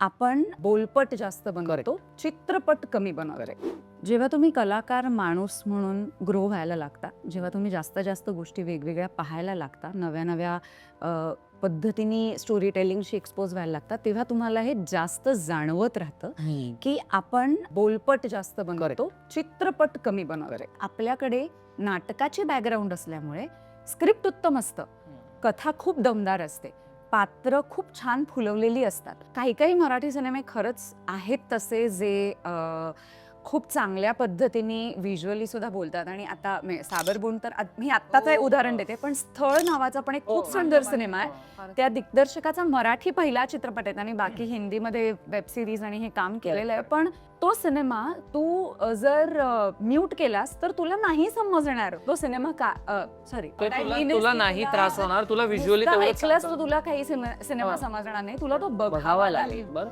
आपण बोलपट जास्त बनवतो चित्रपट कमी बनवतो. जेव्हा तुम्ही कलाकार माणूस म्हणून ग्रो व्हायला लागता जेव्हा तुम्ही जास्त जास्त गोष्टी वेगवेगळ्या पाहायला लागता नव्या नव्या पद्धतीने स्टोरी टेलिंगशी एक्सपोज व्हायला लागतात तेव्हा तुम्हाला हे जास्त जाणवत राहतं की आपण बोलपट जास्त बनवतो चित्रपट कमी बनवतो. आपल्याकडे नाटकाची बॅकग्राऊंड असल्यामुळे स्क्रिप्ट उत्तम असतं. कथा खूप दमदार असते. पात्र खूप छान फुलवलेली असतात. काही काही मराठी सिनेमे खरंच आहेत तसे जे खूप चांगल्या पद्धतीने व्हिज्युअली सुद्धा बोलतात. आणि आता मे- तर आत- मी आत्ताच एक उदाहरण देते पण स्थळ नावाचा पण एक खूप सुंदर सिनेमा आहे. त्या दिग्दर्शकाचा मराठी पहिला चित्रपट आहे. आणि बाकी हिंदीमध्ये वेब सिरीज आणि हे काम केलेलं आहे. पण तो सिनेमा तू अ, जर म्यूट केलास तर तुला नाही समजणार. तो सिनेमा का सॉरी तुला तुला नाही त्रास होणार. तुला व्हिज्युअली ऐकलंस तर तुला काही सिने- सिनेमा समजणार नाही. तुला तो बघावा लागेल. बरं.